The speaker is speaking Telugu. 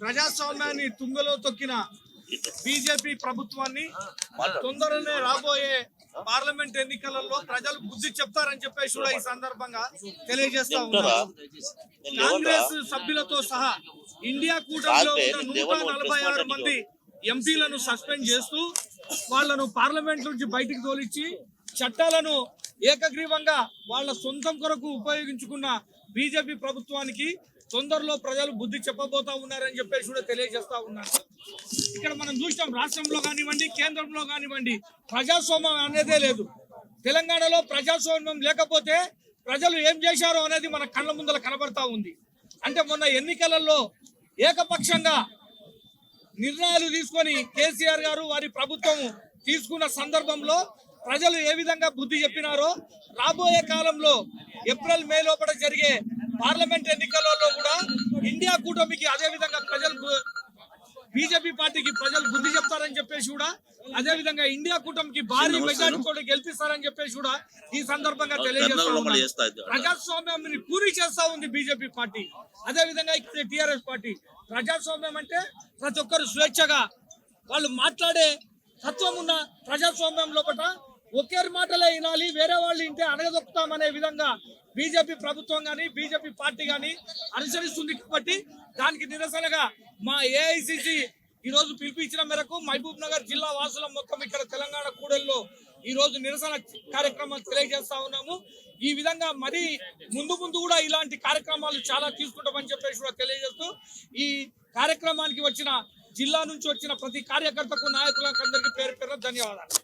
ప్రజాస్వామ్యాన్ని తుంగలో తొక్కిన బీజేపీ ప్రభుత్వాన్ని తొందరనే రాబోయే పార్లమెంట్ ఎన్నికలలో ప్రజలు బుద్ధి చెప్తారని చెప్పేసి కూడా ఈ సందర్భంగా తెలియజేస్తా ఉన్నారు. కాంగ్రెస్ సభ్యులతో సహా ఇండియా కూటమిలో ఉన్న నూట నలభై ఆరు మంది ఎంపీలను సస్పెండ్ చేస్తూ వాళ్ళను పార్లమెంట్ నుంచి బయటికి తోలిచ్చి చట్టాలను ఏకగ్రీవంగా వాళ్ళ సొంతం కొరకు ఉపయోగించుకున్న బీజేపీ ప్రభుత్వానికి తొందరలో ప్రజలు బుద్ధి చెప్పబోతా ఉన్నారని చెప్పేసి కూడా తెలియజేస్తా ఉన్నారు ఇక్కడ మనం చూసినాం రాష్ట్రంలో కానివ్వండి కేంద్రంలో కానివ్వండి ప్రజాస్వామ్యం అనేదే లేదు. తెలంగాణలో ప్రజాస్వామ్యం లేకపోతే ప్రజలు ఏం చేశారో అనేది మన కళ్ళ ముందర కనబడతా ఉంది. అంటే మొన్న ఎన్నికలలో ఏకపక్షంగా నిర్ణయాలు తీసుకొని కేసీఆర్ గారు వారి ప్రభుత్వం తీసుకున్న సందర్భంలో ప్రజలు ఏ విధంగా బుద్ధి చెప్పినారో రాబోయే కాలంలో ఏప్రిల్ మే లోపల జరిగే పార్లమెంట్ ఎన్నికలలో కూడా ఇండియా కూటమికి అదే విధంగా ప్రజలు బీజేపీ పార్టీకి ప్రజలు బుద్ధి చెప్తారని చెప్పేసి కూడా అదే విధంగా ఇండియా కూటమికి భారీ మెజార్టీ కూడా గెలిపిస్తారని చెప్పేసి కూడా ఈ సందర్భంగా తెలియజేస్తా ఉన్నాను. ప్రజాస్వామ్యాన్ని పూరి చేస్తా ఉంది బీజేపీ పార్టీ. అదే విధంగా ఇక్కడ టిఆర్ఎస్ పార్టీ. ప్రజాస్వామ్యం అంటే ప్రతి ఒక్కరు స్వేచ్ఛగా వాళ్ళు మాట్లాడే తత్వం ఉన్న ప్రజాస్వామ్యం లోపల ఒకేరి మాటలే వినాలి వేరే వాళ్ళు ఇంటే అడగదొక్కుతామనే విధంగా బీజేపీ ప్రభుత్వం కానీ బీజేపీ పార్టీ కానీ అనుసరిస్తుంది కాబట్టి దానికి నిరసనగా మా ఏఐసిసి ఈరోజు పిలిపించిన మేరకు మహబూబ్ నగర్ జిల్లా వాసుల మొత్తం ఇక్కడ తెలంగాణ కూడలిలో ఈరోజు నిరసన కార్యక్రమాలు తెలియజేస్తా ఉన్నాము. ఈ విధంగా మరి ముందు ముందు కూడా ఇలాంటి కార్యక్రమాలు చాలా తీసుకుంటామని చెప్పేసి కూడా తెలియజేస్తూ ఈ కార్యక్రమానికి వచ్చిన జిల్లా నుంచి వచ్చిన ప్రతి కార్యకర్తకు నాయకులకు అందరికీ పేరు పేరు ధన్యవాదాలు.